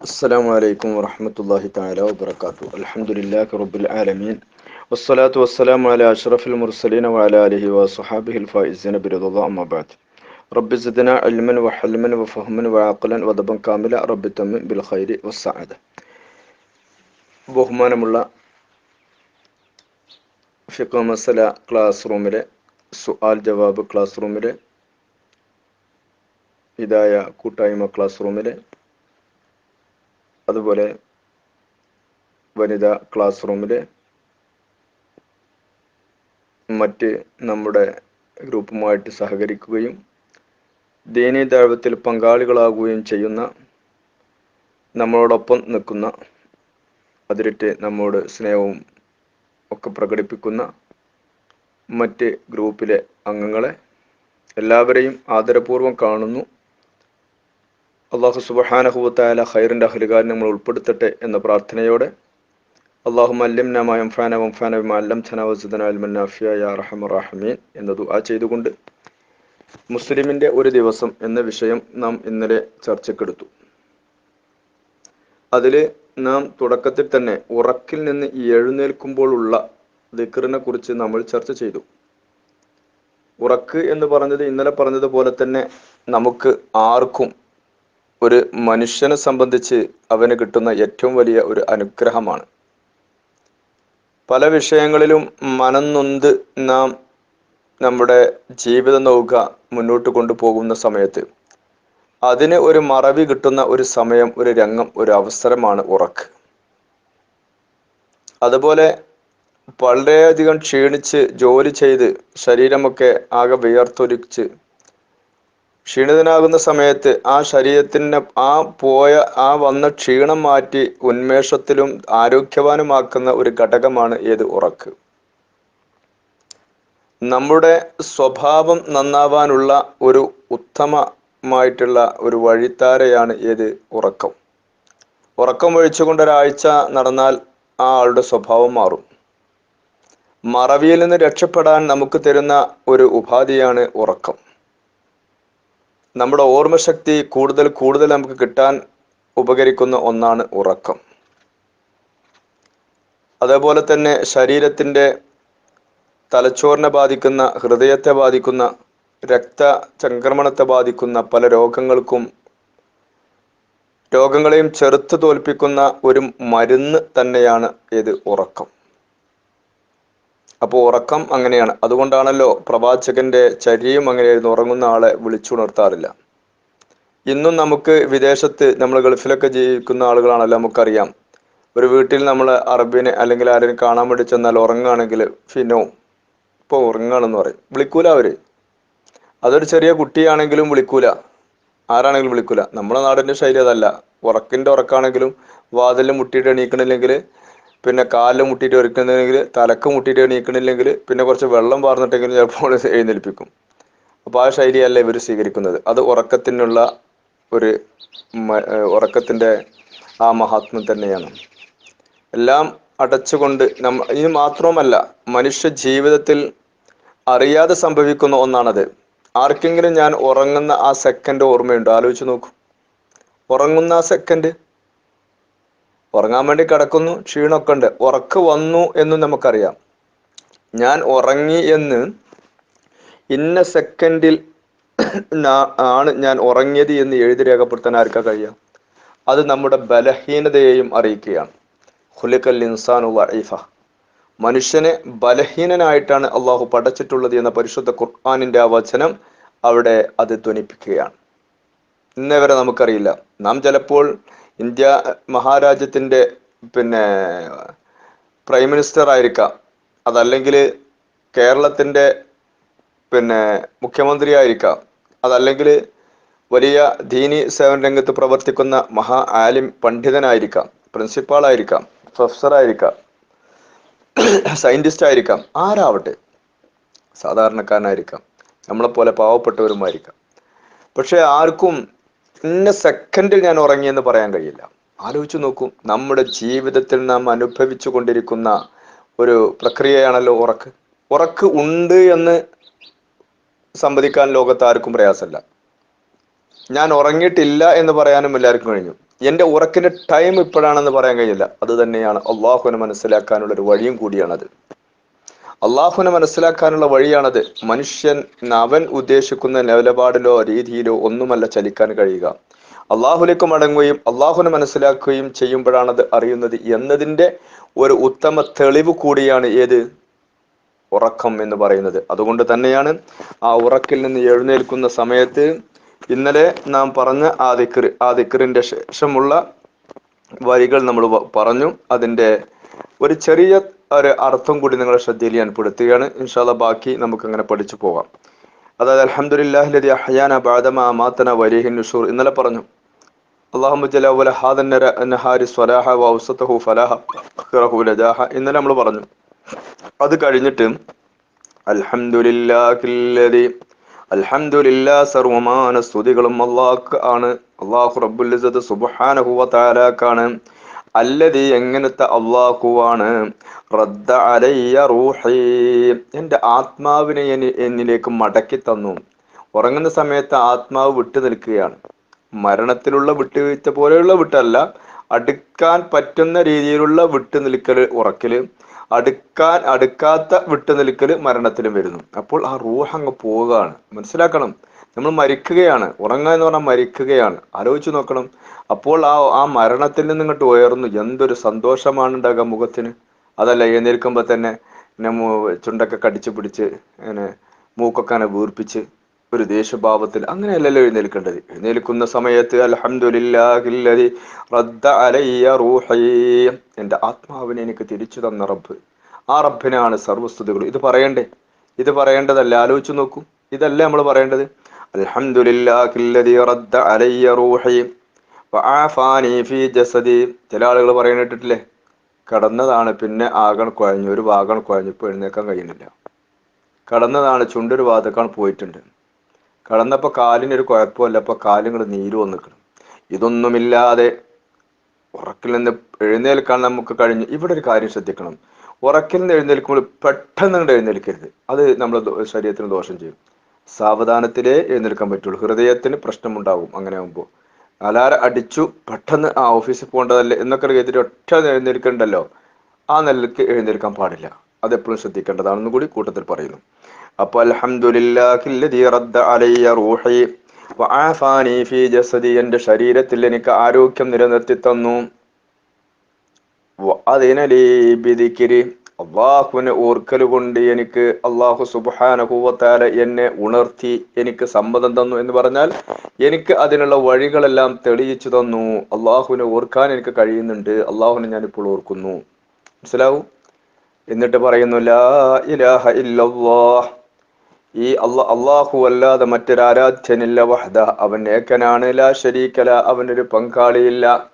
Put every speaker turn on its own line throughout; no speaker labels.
السلام عليكم ورحمة الله تعالى وبركاته الحمد لله رب العالمين والصلاة والسلام على أشرف المرسلين وعلى آله وصحابه الفائزين برضا الله أما بعد رب زدنا علما وحلما وفهما وعقلا وضبا كاملا رب تمن بالخير والسعادة ബഹുമാനമുള്ള ഫിഖ് മസല ക്ലാസ് റൂമിലെ സുആൽ ജവാബ് ക്ലാസ് റൂമിലെ ഹിദായ കൂട്ടായ്മ ക്ലാസ് റൂമിലെ അതുപോലെ വനിതാ ക്ലാസ് റൂമിലെ മറ്റ് നമ്മുടെ ഗ്രൂപ്പുമായിട്ട് സഹകരിക്കുകയും ദീനീ ദൈവത്തിൽ പങ്കാളികളാകുകയും ചെയ്യുന്ന നമ്മളോടൊപ്പം നിൽക്കുന്ന അതിരിട്ട് നമ്മോട് സ്നേഹവും ഒക്കെ പ്രകടിപ്പിക്കുന്ന മറ്റ് ഗ്രൂപ്പിലെ അംഗങ്ങളെ എല്ലാവരെയും ആദരപൂർവം കാണുന്നു. അള്ളാഹു സുബഹാനഹുവത്തായ ഖൈറിന്റെ അഹലുകാരൻ നമ്മൾ ഉൾപ്പെടുത്തട്ടെ എന്ന പ്രാർത്ഥനയോടെ അള്ളാഹു മല്യം ഫാന വംഫാന അല്ലം ധനവസുദന അൽമന്നാഫിയ യാ എന്ന ദുആ ചെയ്തുകൊണ്ട് മുസ്ലിമിന്റെ ഒരു ദിവസം എന്ന വിഷയം നാം ഇന്നലെ ചർച്ചക്കെടുത്തു. അതിൽ നാം തുടക്കത്തിൽ തന്നെ ഉറക്കിൽ നിന്ന് എഴുന്നേൽക്കുമ്പോഴുള്ള ദിക്കറിനെ കുറിച്ച് നമ്മൾ ചർച്ച ചെയ്തു. ഉറക്ക് എന്ന് പറഞ്ഞത് ഇന്നലെ പറഞ്ഞതുപോലെ തന്നെ നമുക്ക് ആർക്കും ഒരു മനുഷ്യനെ സംബന്ധിച്ച് അവന് കിട്ടുന്ന ഏറ്റവും വലിയ ഒരു അനുഗ്രഹമാണ്. പല വിഷയങ്ങളിലും മനം നാം നമ്മുടെ ജീവിത നോക്കുക മുന്നോട്ട് കൊണ്ടുപോകുന്ന സമയത്ത് അതിന് ഒരു മറവി കിട്ടുന്ന ഒരു സമയം ഒരു രംഗം ഒരു അവസരമാണ് ഉറക്ക്. അതുപോലെ വളരെയധികം ക്ഷീണിച്ച് ജോലി ചെയ്ത് ശരീരമൊക്കെ ആകെ വിയർത്തൊലിച്ച് ക്ഷീണിതനാകുന്ന സമയത്ത് ആ ശരീരത്തിന് ആ പോയ ആ വന്ന ക്ഷീണം മാറ്റി ഉന്മേഷത്തിലും ആരോഗ്യവാനുമാക്കുന്ന ഒരു ഘടകമാണ് ഏത്? ഉറക്ക്. നമ്മുടെ സ്വഭാവം നന്നാവാനുള്ള ഒരു ഉത്തമമായിട്ടുള്ള ഒരു വഴിത്താരയാണ് ഏത്? ഉറക്കം. ഉറക്കം ഒഴിച്ചുകൊണ്ട് ഒരാഴ്ച നടന്നാൽ ആ ആളുടെ സ്വഭാവം മാറും. മറവിയിൽ നിന്ന് രക്ഷപ്പെടാൻ നമുക്ക് തരുന്ന ഒരു ഉപാധിയാണ് ഉറക്കം. നമ്മുടെ ഓർമ്മശക്തി കൂടുതൽ കൂടുതൽ നമുക്ക് കിട്ടാൻ ഉപകരിക്കുന്ന ഒന്നാണ് ഉറക്കം. അതേപോലെ തന്നെ ശരീരത്തിന്റെ തലച്ചോറിനെ ബാധിക്കുന്ന ഹൃദയത്തെ ബാധിക്കുന്ന രക്ത സംക്രമണത്തെ ബാധിക്കുന്ന പല രോഗങ്ങൾക്കും രോഗങ്ങളെയും ചെറുത്ത് തോൽപ്പിക്കുന്ന ഒരു മരുന്ന് തന്നെയാണ് ഇത് ഉറക്കം. അപ്പോൾ ഉറക്കം അങ്ങനെയാണ്. അതുകൊണ്ടാണല്ലോ പ്രവാചകന്റെ ചര്യയും അങ്ങനെയായിരുന്നു. ഉറങ്ങുന്ന ആളെ വിളിച്ചുണർത്താറില്ല. ഇന്നും നമുക്ക് വിദേശത്ത് നമ്മൾ ഗൾഫിലൊക്കെ ജീവിക്കുന്ന ആളുകളാണല്ലോ നമുക്കറിയാം. ഒരു വീട്ടിൽ നമ്മൾ അറബിനെ അല്ലെങ്കിൽ ആരെയും കാണാൻ വേണ്ടി ചെന്നാൽ ഉറങ്ങുകയാണെങ്കിൽ ഫിനോ ഇപ്പോൾ ഉറങ്ങുകയാണെന്ന് പറയും. വിളിക്കൂല അവർ. അതൊരു ചെറിയ കുട്ടിയാണെങ്കിലും വിളിക്കൂല. ആരാണെങ്കിലും വിളിക്കൂല. നമ്മുടെ നാടിന്റെ ശൈലി അതല്ല. ഉറക്കിന്റെ ഉറക്കാണെങ്കിലും വാതിലിൽ മുട്ടിയിട്ട് എണീക്കണില്ലെങ്കിൽ പിന്നെ കാലിൽ മുട്ടിയിട്ട് ഒരുക്കുന്നെങ്കിൽ തലക്ക് മുട്ടിയിട്ട് എണീക്കണില്ലെങ്കിൽ പിന്നെ കുറച്ച് വെള്ളം പാർന്നിട്ടെങ്കിലും ചിലപ്പോൾ എഴുന്നേൽപ്പിക്കും. അപ്പോൾ ആ ശൈലിയല്ല ഇവർ സ്വീകരിക്കുന്നത്. അത് ഉറക്കത്തിനുള്ള ഒരു ഉറക്കത്തിന്റെ ആ മഹാത്മ്യം തന്നെയാണ്. എല്ലാം അടച്ചുകൊണ്ട് നമ്മ ഇത് മാത്രവുമല്ല മനുഷ്യ ജീവിതത്തിൽ അറിയാതെ സംഭവിക്കുന്ന ഒന്നാണത്. ആർക്കെങ്കിലും ഞാൻ ഉറങ്ങുന്ന ആ സെക്കൻഡ് ഓർമ്മയുണ്ടോ? ആലോചിച്ച് നോക്കൂ. ഉറങ്ങുന്ന ആ സെക്കൻഡ് ഉറങ്ങാൻ വേണ്ടി കിടക്കുന്നു ക്ഷീണമൊക്കെ ഉണ്ട് ഉറക്ക് വന്നു എന്നും നമുക്കറിയാം. ഞാൻ ഉറങ്ങി എന്ന് ഇന്ന സെക്കൻഡിൽ ആണ് ഞാൻ ഉറങ്ങിയത് എന്ന് എഴുതി രേഖപ്പെടുത്താൻ ആർക്കാ കഴിയാം? അത് നമ്മുടെ ബലഹീനതയെയും അറിയിക്കുകയാണ്. ഹുലിക്കൽ ഇൻസാനു വൈഫ മനുഷ്യനെ ബലഹീനനായിട്ടാണ് അള്ളാഹു പടച്ചിട്ടുള്ളത് എന്ന പരിശുദ്ധ ഖുർആാനിന്റെ ആ വചനം അവിടെ അത് ധ്വനിപ്പിക്കുകയാണ്. ഇന്നേ വരെ നമുക്കറിയില്ല. നാം ചിലപ്പോൾ ഇന്ത്യ മഹാരാജ്യത്തിന്റെ പിന്നെ പ്രൈം മിനിസ്റ്റർ ആയിരിക്കാം അതല്ലെങ്കിൽ കേരളത്തിന്റെ പിന്നെ മുഖ്യമന്ത്രി ആയിരിക്കാം അതല്ലെങ്കിൽ വലിയ ദീനി സേവന രംഗത്ത് പ്രവർത്തിക്കുന്ന മഹാ ആലിം പണ്ഡിതനായിരിക്കാം. പ്രൊഫസർ ആയിരിക്കാം സയന്റിസ്റ്റ് ആയിരിക്കാം ആരാവട്ടെ? സാധാരണക്കാരനായിരിക്കാം. നമ്മളെപ്പോലെ പാവപ്പെട്ടവരുമായിരിക്കാം. പക്ഷെ ആർക്കും ഇന്ന സെക്കൻഡിൽ ഞാൻ ഉറങ്ങിയെന്ന് പറയാൻ കഴിയില്ല. ആലോചിച്ച് നോക്കൂ നമ്മുടെ ജീവിതത്തിൽ നാം അനുഭവിച്ചു കൊണ്ടിരിക്കുന്ന ഒരു പ്രക്രിയയാണല്ലോ ഉറക്ക്. ഉറക്ക് ഉണ്ട് എന്ന് സമ്മതിക്കാൻ ലോകത്ത് ആർക്കും പ്രയാസമല്ല. ഞാൻ ഉറങ്ങിയിട്ടില്ല എന്ന് പറയാനും എല്ലാവർക്കും കഴിഞ്ഞു. എന്റെ ഉറക്കിന്റെ ടൈം ഇപ്പോഴാണെന്ന് പറയാൻ കഴിയില്ല. അത് തന്നെയാണ് അള്ളാഹുവിനെ മനസ്സിലാക്കാനുള്ള ഒരു വഴിയും കൂടിയാണത്. അള്ളാഹുവിനെ മനസ്സിലാക്കാനുള്ള വഴിയാണത്. മനുഷ്യൻ അവൻ ഉദ്ദേശിക്കുന്ന നിലപാടിലോ രീതിയിലോ ഒന്നുമല്ല ചലിക്കാൻ കഴിയുക. അള്ളാഹുലേക്ക് മടങ്ങുകയും അള്ളാഹുവിനെ മനസ്സിലാക്കുകയും ചെയ്യുമ്പോഴാണത് അറിയുന്നത് എന്നതിന്റെ ഒരു ഉത്തമ തെളിവ് കൂടിയാണ് ഏത്? ഉറക്കം എന്ന് പറയുന്നത്. അതുകൊണ്ട് തന്നെയാണ് ആ ഉറക്കിൽ നിന്ന് എഴുന്നേൽക്കുന്ന സമയത്ത് ഇന്നലെ നാം പറഞ്ഞ ആ ദിക്കർ ആ ദിക്കറിന്റെ ശേഷമുള്ള വരികൾ നമ്മൾ പറഞ്ഞു. അതിന്റെ ഒരു ചെറിയ ഒരു അർത്ഥം കൂടി നിങ്ങളുടെ ശ്രദ്ധയിൽ ഞാൻ പെടുത്തുകയാണ്. ഇൻഷാല്ല ബാക്കി നമുക്ക് അങ്ങനെ പഠിച്ചു പോകാം. അതായത് അലഹമുല്ലാഹിലതി അഹയാന ബാദമ മാത്തന വരീഹിൻ നുഷൂർ ഇന്നലെ പറഞ്ഞു അള്ളാഹു ജല വല ഹാദൻ നഹാരി സ്വലാഹ വൗസത്തഹു ഫലാഹ ഖിറഹു ലജാഹ. ഇന്നലെ നമ്മൾ പറഞ്ഞു അത് കഴിഞ്ഞിട്ട് അൽഹംദുലില്ലാഹില്ലതി അൽഹംദുലില്ലാ സർവമാന സ്തുതികളും അള്ളാഹ് ആണ് അള്ളാഹു റബ്ബുൽ സുബ്ഹാനഹു വ തആലാക്കാണ്. അല്ലതി എങ്ങനത്തെ അള്ളാഹുവാണ് റദ്ദ അലയ്യ റൂഹി. ആത്മാവിനെ എനി- എന്നിലേക്ക് മടക്കി തന്നു. ഉറങ്ങുന്ന സമയത്ത് ആത്മാവ് വിട്ടു നിൽക്കുകയാണ്. മരണത്തിലുള്ള വിട്ടുവീഴ്ച പോലെയുള്ള വിട്ടല്ല അടുക്കാൻ പറ്റുന്ന രീതിയിലുള്ള വിട്ടു നിൽക്കൽ ഉറക്കൽ അടുക്കാൻ അടുക്കാത്ത വിട്ടു നിൽക്കൽ മരണത്തിലും വരുന്നു. അപ്പോൾ ആ റൂഹ് അങ്ങ് പോവുകയാണ്. മനസ്സിലാക്കണം. നമ്മൾ മരിക്കുകയാണ്. ഉറങ്ങുക എന്ന് പറഞ്ഞാൽ മരിക്കുകയാണ്. ആലോചിച്ച് നോക്കണം. അപ്പോൾ ആ ആ മരണത്തിൽ നിന്ന് ഇങ്ങോട്ട് ഉയർന്നു. എന്തൊരു സന്തോഷമാണ് ഉണ്ടാകുക മുഖത്തിന്. അതല്ല എഴുന്നേൽക്കുമ്പോൾ തന്നെ നമ്മ ചുണ്ടൊക്കെ കടിച്ചു പിടിച്ച് അങ്ങനെ മൂക്കൊക്കെ അങ്ങനെ വീർപ്പിച്ച് ഒരു ദേശഭാവത്തിൽ അങ്ങനെയല്ലല്ലോ എഴുന്നേൽക്കേണ്ടത്. എഴുന്നേൽക്കുന്ന സമയത്ത് അൽഹംദുലില്ലാഹില്ലദി റദ്ദ എന്റെ ആത്മാവിനെ എനിക്ക് തിരിച്ചു തന്ന റബ്ബ്. ആ റബ്ബിനാണ് സർവസ്തുതികൾ ഇത് പറയണ്ടേ? ഇത് പറയേണ്ടതല്ല? ആലോചിച്ചു നോക്കൂ. ഇതല്ലേ നമ്മൾ പറയേണ്ടത്? അൽഹംദുലില്ലാഹില്ലദി റദ്ദ അലയ്യ റൂഹി വആഫാനി ഫീ ജസദി. ചില ആളുകൾ പറയുന്നിട്ടില്ലേ കടന്നതാണ് പിന്നെ ആകണം കുഴഞ്ഞു ഒരു ഭാഗം കുഴഞ്ഞു ഇപ്പൊ എഴുന്നേക്കാൻ കഴിയുന്നില്ല. കടന്നതാണ് ചുണ്ടൊരു ഭാഗത്തേക്കാണ് പോയിട്ടുണ്ട്. കടന്നപ്പോ കാലിനൊരു കുഴപ്പമില്ല അപ്പൊ കാലുകൾ നീര് വന്നിക്കണം. ഇതൊന്നുമില്ലാതെ ഉറക്കിൽ നിന്ന് എഴുന്നേൽക്കാൻ നമുക്ക് കഴിഞ്ഞു. ഇവിടെ ഒരു കാര്യം ശ്രദ്ധിക്കണം. ഉറക്കിൽ നിന്ന് എഴുന്നേൽക്കുമ്പോൾ പെട്ടെന്ന് എഴുന്നേൽക്കരുത്. അത് നമ്മുടെ ശരീരത്തിന് ദോഷം ചെയ്യും. സാവധാനത്തിലേ എഴുന്നേൽക്കാൻ പറ്റുള്ളൂ. ഹൃദയത്തിന് പ്രശ്നമുണ്ടാവും അങ്ങനെ ആകുമ്പോൾ അലാറ അടിച്ചു പെട്ടെന്ന് ആ ഓഫീസിൽ പോകേണ്ടതല്ലേ എന്നൊക്കെ കേട്ടിട്ട് ഒറ്റ എഴുന്നേൽക്കണ്ടല്ലോ. ആ നിലയ്ക്ക് എഴുന്നേൽക്കാൻ പാടില്ല. അത് എപ്പോഴും ശ്രദ്ധിക്കേണ്ടതാണെന്ന് കൂടി കൂട്ടത്തിൽ പറയുന്നു. അപ്പൊ അൽഹംദുലില്ലാഹില്ലദീ റദ്ദ അലയ്യ റൂഹി വആഫാനി ഫീ ശരീരത്തിൽ എനിക്ക് ആരോഗ്യം നിലനിർത്തി തന്നു. അതിനലീ ബിദിക്കിരി അള്ളാഹുവിനെ ഓർക്കൽ കൊണ്ട് എനിക്ക് അള്ളാഹു സുബാനഹുവത്താല എന്നെ ഉണർത്തി എനിക്ക് സമ്മതം തന്നു എന്ന് പറഞ്ഞാൽ എനിക്ക് അതിനുള്ള വഴികളെല്ലാം തെളിയിച്ചു തന്നു. അള്ളാഹുവിനെ ഓർക്കാൻ എനിക്ക് കഴിയുന്നുണ്ട്. അള്ളാഹുവിനെ ഞാനിപ്പോൾ ഓർക്കുന്നു. മനസ്സിലാവൂ? എന്നിട്ട് പറയുന്നു ലാ ഇലാഹ ഇല്ലല്ലാഹ്. ഈ അല്ല അള്ളാഹു അല്ലാതെ മറ്റൊരാരാധ്യനില്ല വഹദ. അവൻ ഏക്കനാണ് ലാ ശരീക്കല. അവനൊരു പങ്കാളിയില്ല.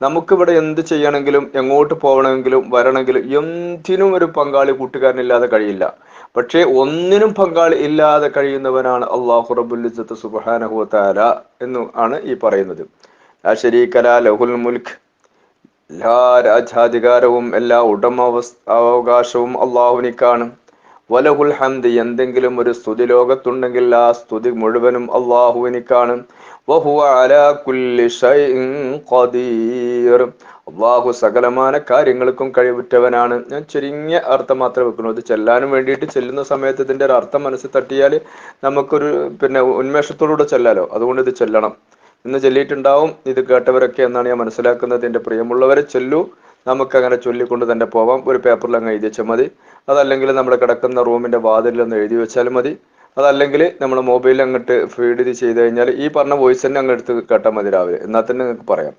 നമുക്കിവിടെ എന്ത് ചെയ്യണമെങ്കിലും എങ്ങോട്ട് പോകണമെങ്കിലും വരണമെങ്കിലും എന്തിനും ഒരു പങ്കാളി കൂട്ടുകാരനില്ലാതെ കഴിയില്ല. പക്ഷേ ഒന്നിനും പങ്കാളി ഇല്ലാതെ കഴിയുന്നവനാണ് അള്ളാഹു റബുലിസത്ത് സുബാനഹു താല എന്ന് ആണ് ഈ പറയുന്നത്. ലഹുൽ മുൽഖ് എല്ലാ രാജാധികാരവും എല്ലാ ഉടമ അവകാശവും അള്ളാഹുനിക്കാണ് വലഹുൽ ഹംദ് എന്തെങ്കിലും ഒരു സ്തുതി ലോകത്തുണ്ടെങ്കിൽ ആ സ്തുതി മുഴുവനും അള്ളാഹുവിനിക്കാണ് വഹുവ അലാ കുല്ലി ഖദീർ. അള്ളാഹു സകലമാന കാര്യങ്ങൾക്കും കഴിവുറ്റവനാണ്. ഞാൻ ചുരുങ്ങിയ അർത്ഥം മാത്രമേ വെക്കുന്നു ഇത് ചെല്ലാനും വേണ്ടിയിട്ട് ചെല്ലുന്ന സമയത്ത് ഇതിന്റെ ഒരു അർത്ഥം മനസ്സിൽ തട്ടിയാൽ നമുക്കൊരു പിന്നെ ഉന്മേഷത്തോടുകൂടെ ചെല്ലാലോ? അതുകൊണ്ട് ഇത് ചെല്ലണം. ഇന്ന് ചൊല്ലിയിട്ടുണ്ടാവും. ഇത് കേട്ടവരൊക്കെ എന്നാണ് ഞാൻ മനസ്സിലാക്കുന്നത്. എന്റെ പ്രിയമുള്ളവരെ ചൊല്ലു. നമുക്ക് അങ്ങനെ ചൊല്ലിക്കൊണ്ട് തന്നെ പോവാം. ഒരു പേപ്പറിൽ അങ്ങ് എഴുതി വെച്ചാൽ മതി. അതല്ലെങ്കിൽ നമ്മുടെ കിടക്കുന്ന റൂമിന്റെ വാതിലിൽ ഒന്ന് എഴുതി വെച്ചാൽ മതി. അതല്ലെങ്കിൽ നമ്മൾ മൊബൈലിൽ അങ്ങോട്ട് ഫീഡ് ചെയ്ത് കഴിഞ്ഞാൽ ഈ പറഞ്ഞ വോയിസ് തന്നെ അങ്ങ് എടുത്ത് കേട്ടാൽ മതി രാവിലെ. എന്നാൽ തന്നെ നിങ്ങൾക്ക് പറയാം.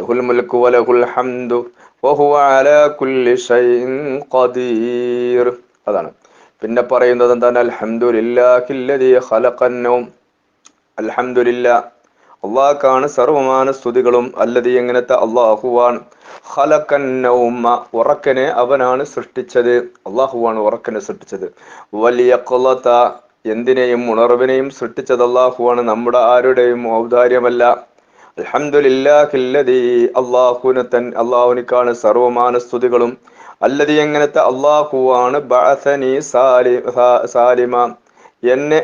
ലഹുൽ മുൽക്കു വലഹുൽ ഹംദു വഹുവ അലാ കുല്ലി ഷൈഇൻ ഖദീർ. അതാണ്. പിന്നെ പറയുന്നത് എന്താണ്? അൽഹംദുലില്ലാഹില്ലദീ ഖലഖന്നൗം അൽഹംദുലില്ലാ. അള്ളാഹ്ക്കാണ് സർവമാന സ്തുതികളും അല്ലതി എങ്ങനത്തെ അള്ളാഹുവാൻ ഖലഖന്നൗമ ഉറക്കനെ അവനാണ് സൃഷ്ടിച്ചത്. അള്ളാഹുവാണ് ഉറക്കനെ സൃഷ്ടിച്ചത്. വലിയ കൊലത്ത എന്തിനേയും ഉണർവിനെയും സൃഷ്ടിച്ചത് അള്ളാഹുവാണ് നമ്മുടെ ആരുടെയും ഔദാര്യമല്ല. അൽഹംദുലില്ലാഹില്ലദീ അള്ളാഹുവിനെ തൻ അള്ളാഹുനിക്കാണ് സർവമാന സ്തുതികളും അല്ലതി എങ്ങനത്തെ അള്ളാഹുവാണ് സാലിമ എന്നെ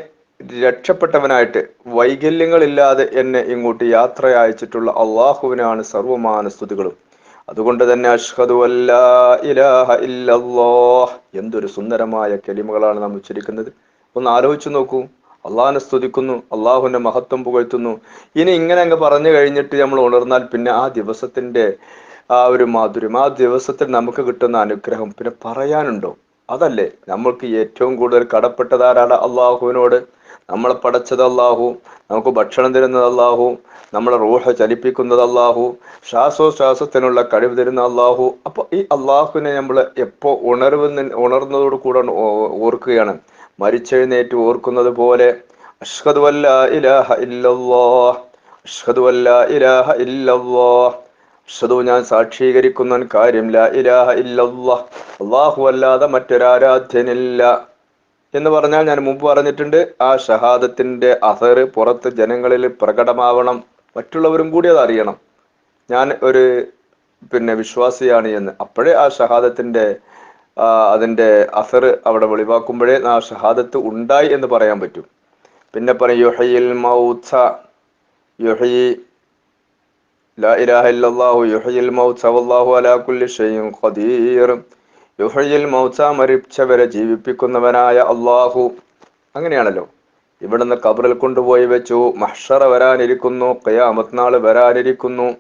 രക്ഷപ്പെട്ടവനായിട്ട് വൈകല്യങ്ങളില്ലാതെ എന്നെ ഇങ്ങോട്ട് യാത്ര അയച്ചിട്ടുള്ള അള്ളാഹുവിനാണ് സർവമാന സ്തുതികളും. അതുകൊണ്ട് തന്നെ അഷ്ഹദു അല്ലാ ഇലാഹ ഇല്ലല്ലാഹ്. എന്തൊരു സുന്ദരമായ കെലിമകളാണ് നാം ഉച്ചരിക്കുന്നത്. ഒന്ന് ആലോചിച്ചു നോക്കൂ. അള്ളാഹിനെ സ്തുതിക്കുന്നു അള്ളാഹുവിന്റെ മഹത്വം പുകഴ്ത്തുന്നു. ഇനി ഇങ്ങനെ അങ്ങ് പറഞ്ഞു കഴിഞ്ഞിട്ട് നമ്മൾ ഉണർന്നാൽ പിന്നെ ആ ദിവസത്തിന്റെ ആ ഒരു മാധുര്യം ആ ദിവസത്തിൽ നമുക്ക് കിട്ടുന്ന അനുഗ്രഹം പിന്നെ പറയാനുണ്ടോ? അതല്ലേ നമ്മൾക്ക് ഏറ്റവും കൂടുതൽ കടപ്പെട്ടത് ആരാണ് അള്ളാഹുവിനോട്? നമ്മളെ പടച്ചത് അള്ളാഹു നമുക്ക് ഭക്ഷണം തരുന്നത് അള്ളാഹു നമ്മളെ റൂഹ ചലിപ്പിക്കുന്നത് അള്ളാഹു ശ്വാസോശ്വാസത്തിനുള്ള കഴിവ് തരുന്ന അള്ളാഹു. അപ്പൊ ഈ അള്ളാഹുവിനെ നമ്മൾ എപ്പോ ഉണർവ് ഉണർന്നതോട് കൂടെ ഓർക്കുകയാണ്. മരിച്ചെഴുന്നേറ്റ് ഓർക്കുന്നത് പോലെ അഷ്ഹദു ഇലാഹ അഷ്ഹദു ഇലാഹ ഞാൻ സാക്ഷീകരിക്കുന്ന കാര്യം ലാ ഇലാഹ ഇല്ലല്ലാഹ്. അള്ളാഹു അല്ലാതെ മറ്റൊരാരാധ്യനില്ല. എന്ന് പറഞ്ഞാൽ ഞാൻ മുമ്പ് പറഞ്ഞിട്ടുണ്ട് ആ ഷഹാദത്തിന്റെ അഹർ പുറത്ത് ജനങ്ങളിൽ പ്രകടമാവണം. മറ്റുള്ളവരും കൂടി അത് അറിയണം. ഞാൻ ഒരു പിന്നെ വിശ്വാസിയാണ് എന്ന്. അപ്പോഴേ ആ ഷഹാദത്തിന്റെ ആ, അസർ അവിടെ വെളിവാക്കുമ്പോഴേ ആ ഷഹാദത്ത് ഉണ്ടായി എന്ന് പറയാൻ പറ്റും. പിന്നെ പറയും യുഹയിൽ മൗസ യുഹയി ലാ ഇലാഹ ഇല്ലല്ലാഹു വല്ലാഹു അലാ കുല്ലി ഖദീർ. മരിച്ചവരെ ജീവിപ്പിക്കുന്നവനായ അള്ളാഹു അങ്ങനെയാണല്ലോ. ഇവിടുന്ന് കബറിൽ കൊണ്ടുപോയി വെച്ചു. മഹ്ഷറ വരാനിരിക്കുന്നു. ഖിയാമത്ത് നാൾ വരാനിരിക്കുന്നു.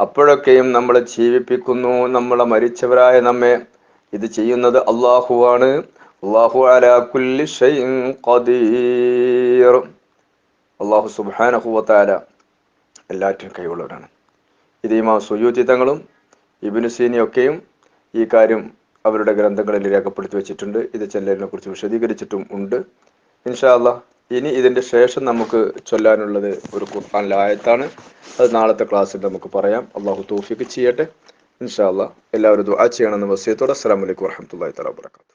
അപ്പോഴൊക്കെയും നമ്മളെ ജീവിപ്പിക്കുന്നു. നമ്മളെ മരിച്ചവരായ നമ്മെ. ഇത് ചെയ്യുന്നത് അള്ളാഹു ഷൈഇൻ ഖദീർ. അള്ളാഹു സുബ്ഹാനഹു വതആല എല്ലാറ്റിനും കൈവുള്ളവരാണ് ഇത് ഇമാം സുയൂത്തി തങ്ങളും ഇബിനു സീനിയൊക്കെയും ഈ കാര്യം അവരുടെ ഗ്രന്ഥങ്ങളിൽ രേഖപ്പെടുത്തി വെച്ചിട്ടുണ്ട്. ഇത് ചെല്ലലിനെ കുറിച്ച് വിശദീകരിച്ചിട്ടും ഉണ്ട്. ഇൻഷാല്ല ഇനി ഇതിന്റെ ശേഷം നമുക്ക് ചൊല്ലാനുള്ളത് ഒരു ഖുർആനിലെ ആയത്താണ്. അത് നാളത്തെ ക്ലാസ്സിൽ നമുക്ക് പറയാം. അള്ളാഹു തോഫിക്ക് ചെയ്യട്ടെ. ഇൻഷാ അല്ലാ എല്ലാവരും ദുആ ചെയ്യണമെന്ന് വസിയത്തോടെ അസ്സലാമു അലൈക്കും വറഹ്മത്തുള്ളാഹി വബറകാതുഹു